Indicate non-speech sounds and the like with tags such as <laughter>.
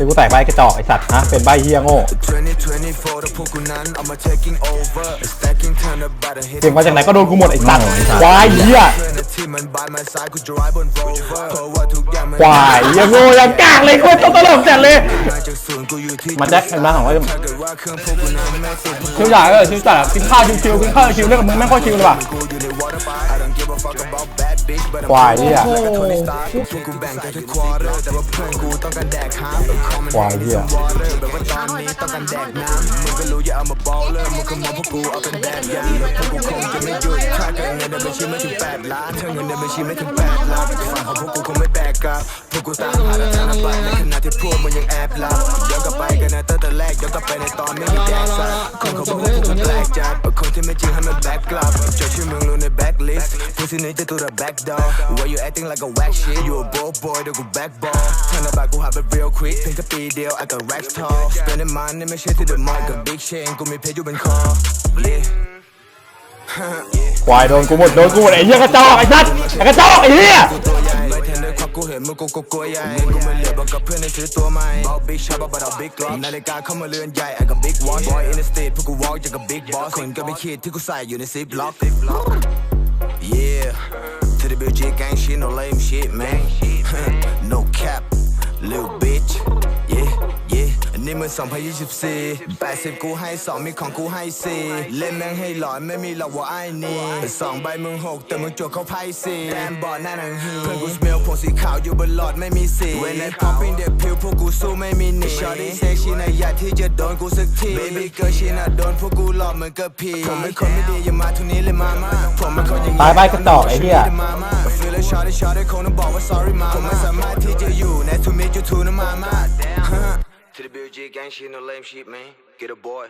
คือกูแตกใบกระจอกไอสัตว์นะเป็นใบเฮียโง่เก่งมาจากไหนก็โดนกูหมดไอสัตว์ควายเฮียเพื่อนในที่มันบายมาซ้ายกู drive บน rover เพราะว่าทุกอย่างมันควายเฮียโง่ยังกากเลยโคตรตลกจัดเลยมาจากศูนย์กูอยู่ที่มาแจ็คเห็นไหมของว่าถ้าเกิดว่าเครื่องพวกกูนั้นไม่ติดมึงชิวใหญ่เออชิวจัดกินข้าวชิวๆกินข้าวชิวเรื่องมึงไม่ค่อยชิวเลยว่ะควายเฮีย แล้วก็ Tony Stark พวกกูแบ่งกันทุก quarter แต่ว่าเพื่อนกูต้องการแดกฮาร์ฟคอมมันควายเหี้ย water แบบว่าตอนนี้ต้องการแดกน้ำมึงก็รู้อย่าเอามาบอลเลยมึงก็มองพวกกูเอาเป็นแบบอย่างพวกกูคงจะไม่หยุดถ้าเกิดเงินในบัญชีไม่ถึงแปดล้านถ้าเงินในบัญชีไม่ถึงแปดล้านฝั่งของพวกกูคงไม่แบกกลับพวกกูตามหาแต่ธนบัตรในขณะที่พวกมึงยังแอบหลับย้อนกลับไปกันนะตั้งแต่แรกย้อนกลับไปในตอนไม่มีแดก ลิสต์ผู้ที่นี้จะตัว the back door why you acting like a whack shit you a broke boy เดี๋ยวกู back ball ธนบัตรกูหาแบบ real quick เพียงแค่ปีเดียว I got racks tall spending money ไม่ใช่ที่ the mall กับ big chain กูมีเพชรอยู่บนคอ yeah ควายโดนกูหมดโดนกูหมดไอเฮียกระจอกไอสัตว์ไอกระจอกไอเฮียตัวใหญ่ไม่ทันได้ควักกูเห็นมึงกูก็กลัวใหญ่กูไม่เหลือบอกกับเพื่อนในซื้อตัวใหม่เอา big shot บัตเอา big glock นาฬิกาเข้ามาเรือนใหญ่ I got big watch boy in the state พวกกู walk อย่างกับ big boss คนก็ไม่คิดที่กูใส่อยู่ใน zip lock yeah. To the BG ain't shit no lame shit man? <laughs> No cap little bitch นี่มัน 2024 80 กูให้ 2 มีของกูให้ 4 เล่นแม่งให้หลอนไม่มีหรอกว่าไอ้นี่สองใบมึงหกแต่มึงจวดเข้าไพ่สี่แดนบอดหน้าหนังฮีเพื่อนกูสเมลผมสีขาวอยู่บนหลอดไม่มีสี When I pop in the pill พวกกูสู้ไม่มีหนี Shorty say ชีน่ะอยากที่จะโดนกูสักที Baby girl ชีน่ะโดนพวกกูหลอกเหมือนกับผีผมเป็นคนไม่ดีอย่ามาทุนี้เลยมามาผมเป็นคนอย่างนี้ตายใบกระจอกไอเฮียมามา feel it shawty shawty คงต้องบอกว่า sorry มาผมไม่สามารถที่จะอยู่ Nice to meet you too นะมามา To the BG gang shit no lame shit man. Get a boy